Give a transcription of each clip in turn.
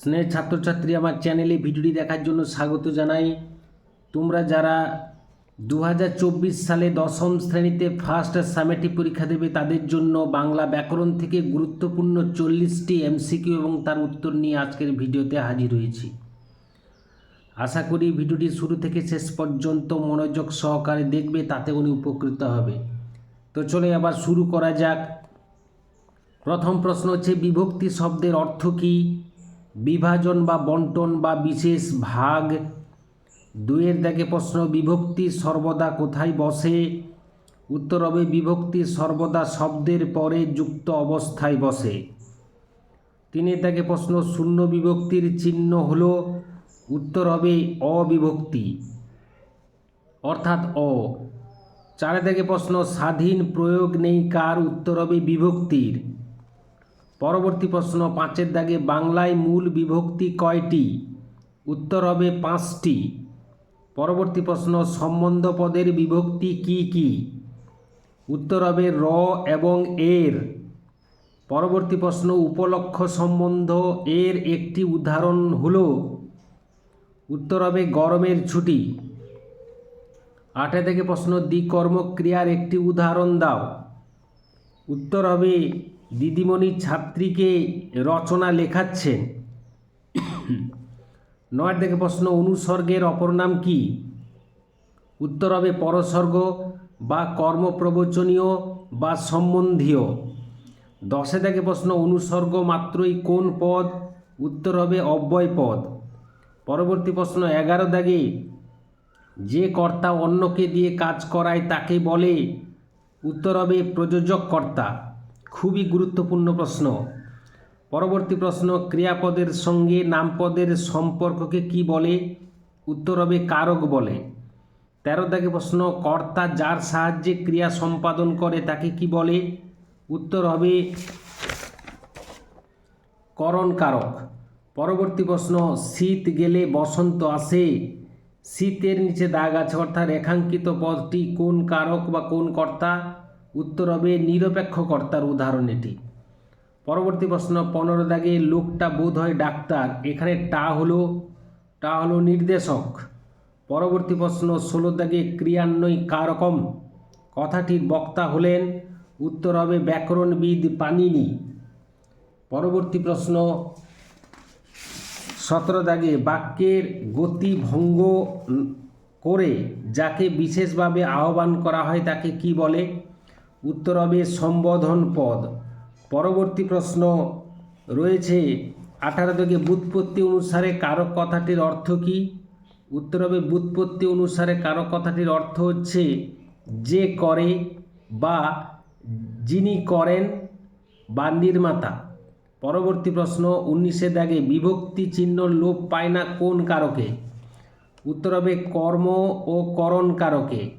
স্নেহের ছাত্রছাত্রী আমার চ্যানেলে ভিডিওটি দেখার জন্য স্বাগত জানাই। তোমরা যারা দু হাজার চব্বিশ সালে দশম শ্রেণীতে ফার্স্ট সামেটিভ পরীক্ষা দেবে, তাদের জন্য বাংলা ব্যাকরণ থেকে গুরুত্বপূর্ণ চল্লিশটি এমসিকিউ এবং তার উত্তর নিয়ে আজকের ভিডিওতে হাজির হয়েছি। আশা করি ভিডিওটি শুরু থেকে শেষ পর্যন্ত মনোযোগ সহকারে দেখবে, তাতে উনি উপকৃত হবে। তো চলে আবার শুরু করা যাক। প্রথম প্রশ্ন হচ্ছে, বিভক্তি শব্দের অর্থ কী? বিভাজন বা বন্টন বা বিশেষ ভাগ। দুয়ের দাগে প্রশ্ন, বিভক্তি সর্বদা কোথায় বসে? উত্তর হবে, বিভক্তি সর্বদা শব্দের পরে যুক্ত অবস্থায় বসে। তিনের দাগে প্রশ্ন, শূন্য বিভক্তির চিহ্ন হল। উত্তর হবে, অবিভক্তি, অর্থাৎ অ। চারে দাগে প্রশ্ন, স্বাধীন প্রয়োগ নেই কার? উত্তর হবে, বিভক্তির। পরবর্তী প্রশ্ন, পাঁচের দাগে বাংলায় মূল বিভক্তি কয়টি? উত্তর হবে পাঁচটি। পরবর্তী প্রশ্ন, সম্বন্ধ পদের বিভক্তি কি কি? উত্তর হবে র এবং এর। পরবর্তী প্রশ্ন, উপলক্ষ সম্বন্ধ এর একটি উদাহরণ হল? উত্তর হবে গরমের ছুটি। আটে থেকে প্রশ্ন, দ্বিকর্মক্রিয়ার একটি উদাহরণ দাও। উত্তর হবে দিদিমণি ছাত্রীকে রচনা লেখাচ্ছেন। নয় থেকে প্রশ্ন, অনুসর্গের অপর নাম কি? উত্তর হবে, পরসর্গ বা কর্মপ্রবচনীয় বা সম্বন্ধীয়। দশে থেকে প্রশ্ন, অনুসর্গ মাত্রই কোন পদ? উত্তর হবে, অব্যয় পদ। পরবর্তী প্রশ্ন, এগারো দাগে যে কর্তা অন্যকে দিয়ে কাজ করায় তাকে বলে, উত্তর হবে, প্রযোজক কর্তা। খুবই গুরুত্বপূর্ণ প্রশ্ন। পরবর্তী প্রশ্ন, ক্রিয়াপদের সঙ্গে নামপদের সম্পর্ককে কি বলে? উত্তর হবে, কারক বলে। তেরো দাগে প্রশ্ন, কর্তা যার সাহায্যে ক্রিয়া সম্পাদন করে তাকে কি বলে? উত্তর হবে, করণ কারক। পরবর্তী প্রশ্ন, শীত গেলে বসন্ত আসে। শীতের নিচে দাগ আছে, অর্থাৎ রেখাঙ্কিত পদটি কোন কারক বা কোন কর্তা? উত্তর হবে নিরপেক্ষ কর্তার উদাহরণ এটি। পরবর্তী প্রশ্ন, পনেরো দাগে লোকটা বোধ হয় ডাক্তার। এখানে টা হলো টা হলো নির্দেশক। পরবর্তী প্রশ্ন, ষোলো দাগে ক্রিয়ান্বয় কারকম কথাটির বক্তা হলেন উত্তর হবে ব্যাকরণবিদ পানিনি। পরবর্তী প্রশ্ন, সতেরো দাগে বাক্যের গতি ভঙ্গ করে যাকে বিশেষভাবে আহ্বান করা হয় তাকে কি বলে? উত্তর হবে সম্বোধন পদ। পরবর্তী প্রশ্ন রয়েছে, আঠারো থেকে বুৎপত্তি অনুসারে কারক কথাটির অর্থ কী? উত্তর হবে বুৎপত্তি অনুসারে কারক কথাটির অর্থ হচ্ছে, যে করে বা যিনি করেন বা নির্মাতা। পরবর্তী প্রশ্ন, উনিশে দাগে বিভক্তি চিহ্ন লোপ পায় না কোন কারকে? উত্তর হবে কর্ম ও করণ কারকে।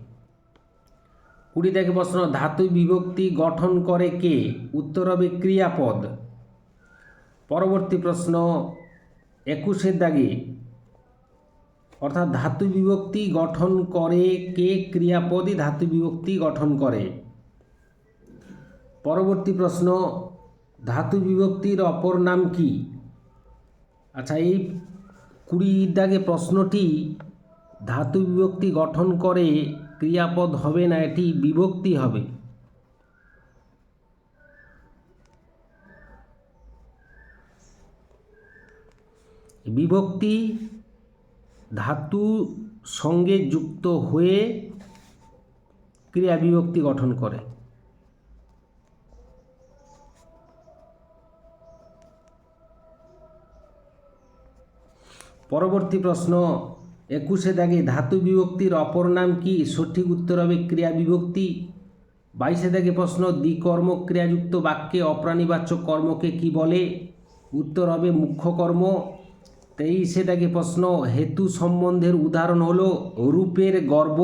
কুড়ি থেকে প্রশ্ন, ধাতু বিভক্তি গঠন করে কে? উত্তর হবে ক্রিয়াপদ। পরবর্তী প্রশ্ন, একুশের দাগে, অর্থাৎ ধাতু বিভক্তি গঠন করে কে? ক্রিয়াপদই ধাতু বিভক্তি গঠন করে। পরবর্তী প্রশ্ন, ধাতু বিভক্তির অপর নাম কি? আচ্ছা এই কুড়ি দাগে প্রশ্নটি, ধাতু বিভক্তি গঠন করে ক্রিয়াপদ হবে না, এটি বিভক্তি হবে। বিভক্তি ধাতু সঙ্গে যুক্ত হয়ে ক্রিয়া বিভক্তি গঠন করে। পরবর্তী প্রশ্ন একুশে দাগে ধাতু বিভক্তির অপর নাম কি? সঠিক উত্তর হবে ক্রিয়া বিভক্তি। বাইশে দাগে প্রশ্ন দ্বিকর্ম ক্রিয়াযুক্ত বাক্যে অপ্রাণীবাচক কর্মকে কি বলে? উত্তর হবে মুখ্য কর্ম তেইশে দাগে প্রশ্ন, হেতু সম্বন্ধের উদাহরণ হলো রূপের গর্ব।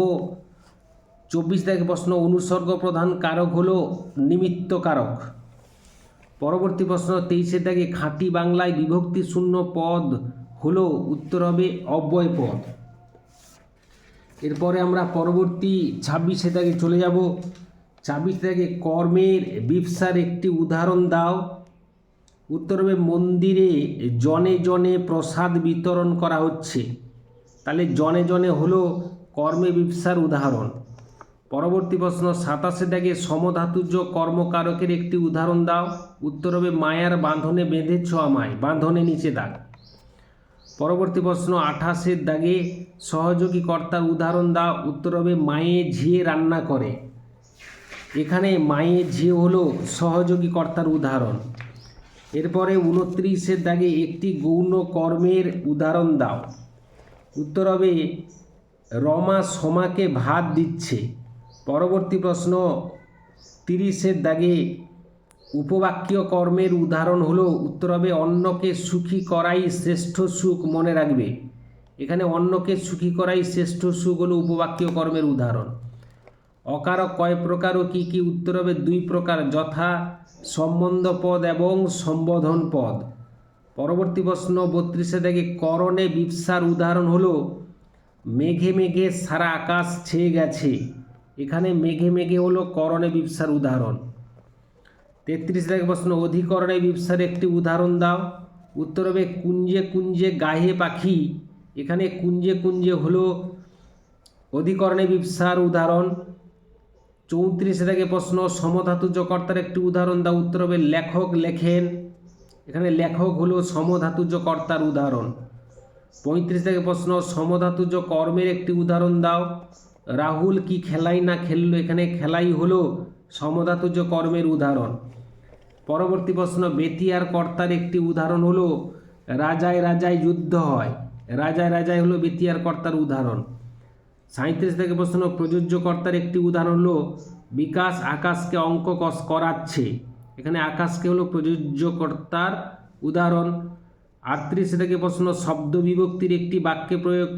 চব্বিশ দাগে প্রশ্ন, অনুসর্গ প্রধান কারক হলো নিমিত্ত কারক। পরবর্তী প্রশ্ন, তেইশে দাগে খাঁটি বাংলায় বিভক্তি শূন্য পদ হলো উত্তর হবে অব্যয় পদ এরপরে আমরা পরবর্তী ছাব্বিশে দাগে চলে যাব। ছাব্বিশ থেকে কর্মের বিপসার একটি উদাহরণ দাও। উত্তর হবে মন্দিরে জনে জনে প্রসাদ বিতরণ করা হচ্ছে। তাহলে জনে জনে হলো কর্মে বিপসার উদাহরণ। পরবর্তী প্রশ্ন, সাতাশে দাগে সমধাতুর্য কর্মকারকের একটি উদাহরণ দাও। উত্তর হবে মায়ার বাঁধনে বেঁধেছ আমায়, বাঁধনে নিচে দাগ। পরবর্তী প্রশ্ন, আঠাশের দাগে সহযোগী কর্তার উদাহরণ দাও। উত্তর হবে, মায়ে ঝিয়ে রান্না করে। এখানে মায়ে ঝিয়ে হলো সহযোগী কর্তার উদাহরণ। এরপরে উনত্রিশের দাগে একটি গৌণ কর্মের উদাহরণ দাও। উত্তর হবে, রমা সোমাকে ভাত দিচ্ছে। পরবর্তী প্রশ্ন, তিরিশের দাগে উপবাক্য কর্মের উদাহরণ হলো উত্তর হবে অন্যকে সুখী করাই শ্রেষ্ঠ সুখ মনে রাখবে। এখানে অন্যকে সুখী করাই শ্রেষ্ঠ সুখ হলো উপবাক্য কর্মের উদাহরণ। অকারক কয় প্রকার ও কী কী? উত্তর হবে দুই প্রকার, যথা, সম্বন্ধ পদ এবং সম্বোধন পদ। পরবর্তী প্রশ্ন বত্রিশে দেখে করণে বিপসার উদাহরণ হলো, মেঘে মেঘে সারা আকাশ ছেয়ে গেছে। এখানে মেঘে মেঘে হলো করণে বিপসার উদাহরণ। তেত্রিশ থেকে প্রশ্ন, অধিকরণে বিপসার একটি উদাহরণ দাও। উত্তর হবে, কুঞ্জে কুঞ্জে গাহে পাখি। এখানে কুঞ্জে কুঞ্জে হলো অধিকরণে বিপসার উদাহরণ। চৌত্রিশ থেকে প্রশ্ন সমধাতুজ কর্তার একটি উদাহরণ দাও। উত্তর হবে, লেখক লেখেন। এখানে লেখক হলো সমধাতুজ কর্তার উদাহরণ। পঁয়ত্রিশ থেকে প্রশ্ন সমধাতুজ কর্মের একটি উদাহরণ দাও। রাহুল কি খেলাই না খেললো? এখানে খেলাই হলো সমধাতুজ কর্মের উদাহরণ। পরবর্তী প্রশ্ন, বেতিয়ার কর্তার একটি উদাহরণ হলো, রাজায় রাজায় যুদ্ধ হয়। রাজায় রাজায় হলো বেতিয়ার কর্তার উদাহরণ। সাঁত্রিশ থেকে প্রশ্ন, প্রযোজ্য কর্তার একটি উদাহরণ হলো, বিকাশ আকাশকে অঙ্ক কস করাচ্ছে। এখানে আকাশকে হলো প্রযোজ্য কর্তার উদাহরণ। আটত্রিশ থেকে প্রশ্ন, শব্দ বিভক্তির একটি বাক্যে প্রয়োগ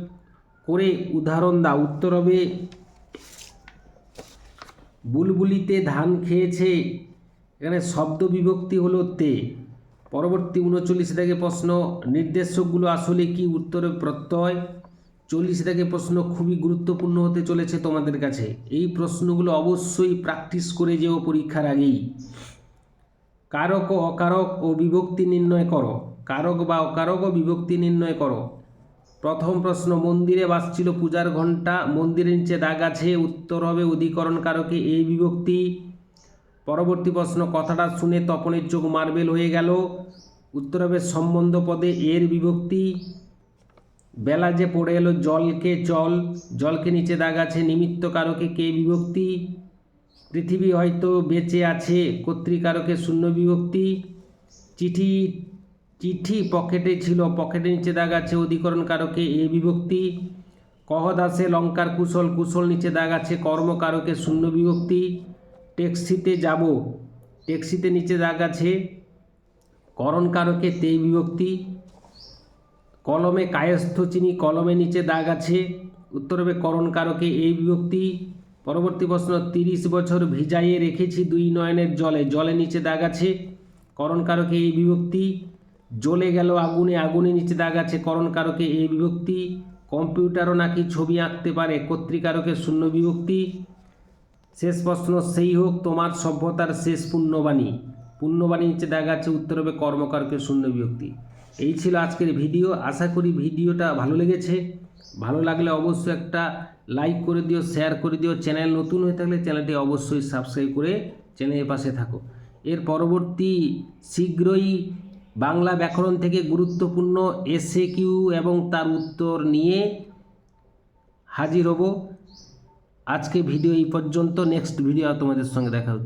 করে উদাহরণ দাও। উত্তর হবে, বুলবুলিতে ধান খেয়েছে। এখানে শব্দ বিভক্তি হলো তে। পরবর্তী উনচল্লিশ থেকে প্রশ্ন, নির্দেশকগুলো আসলে কি উত্তরে প্রত্যয়? চল্লিশ থেকে প্রশ্ন খুবই গুরুত্বপূর্ণ হতে চলেছে তোমাদের কাছে। এই প্রশ্নগুলো অবশ্যই প্র্যাকটিস করে যেও পরীক্ষার আগেই। কারক ও অকারক ও বিভক্তি নির্ণয় করো। কারক বা অকারক ও বিভক্তি নির্ণয় করো। প্রথম প্রশ্ন, মন্দিরে বাজছিল পূজার ঘণ্টা, মন্দিরের নিচে দাগ আছে, উত্তর হবে অধিকরণ কারকে এই বিভক্তি। পরবর্তী প্রশ্ন, কথাটা শুনে তপনের চোখ মার্বেল হয়ে গেল। উত্তর হবে সম্বন্ধ পদে এর বিভক্তি। বেলা যে পড়ে এলো, জলকে জল জলকে নিচে দাগ আছে, নিমিত্ত কারকে কে বিভক্তি? পৃথিবী হয়তো বেঁচে আছে কর্তৃকারকে শূন্য বিভক্তি। চিঠি চিঠি পকেটে ছিল, পকেটে নিচে দাগ আছে, অধিকরণ কারকে এ বিভক্তি। কহ দাসে লঙ্কার কুশল কুশল নিচে দাগ আছে কর্মকারকে শূন্য বিভক্তি। ট্যাক্সিতে যাব। ট্যাক্সিতে নিচে দাগ আছে। করণ কারকে তে বিভক্তি। কলমে কায়স্থ চিনি কলমে নিচে দাগ আছে। উত্তর হবে করণ কারকে এই বিভক্তি। পরবর্তী প্রশ্ন, তিরিশ বছর ভিজাইয়ে রেখেছি দুই নয়নের জলে। জলে নিচে দাগ আছে। করণ কারকে এই বিভক্তি। জ্বলে গেল আগুনে আগুনে নিচে দাগ আছে। করণ কারকে এই বিভক্তি। কম্পিউটারও নাকি ছবি আঁকতে পারে। কর্তৃকারকে শূন্য বিভক্তি। শেষ প্রশ্ন, সেই হোক তোমার সভ্যতার শেষ পুণ্যবাণী। পুণ্যবাণী নিচে দেখা যাচ্ছে, উত্তর হবে কর্মকারকে শূন্য বিভক্তি। এই ছিল আজকের ভিডিও। আশা করি ভিডিওটা ভালো লেগেছে। ভালো লাগলে অবশ্যই একটা লাইক করে দিও, শেয়ার করে দিও। চ্যানেল নতুন হয়ে থাকলে চ্যানেলটি অবশ্যই সাবস্ক্রাইব করে চ্যানেলের পাশে থাকো। এর পরবর্তী শীঘ্রই বাংলা ব্যাকরণ থেকে গুরুত্বপূর্ণ এসএ কিউ এবং তার উত্তর নিয়ে হাজির হব। আজকে ভিডিও এই পর্যন্ত নেক্সট ভিডিও তোমাদের সঙ্গে দেখা হচ্ছে।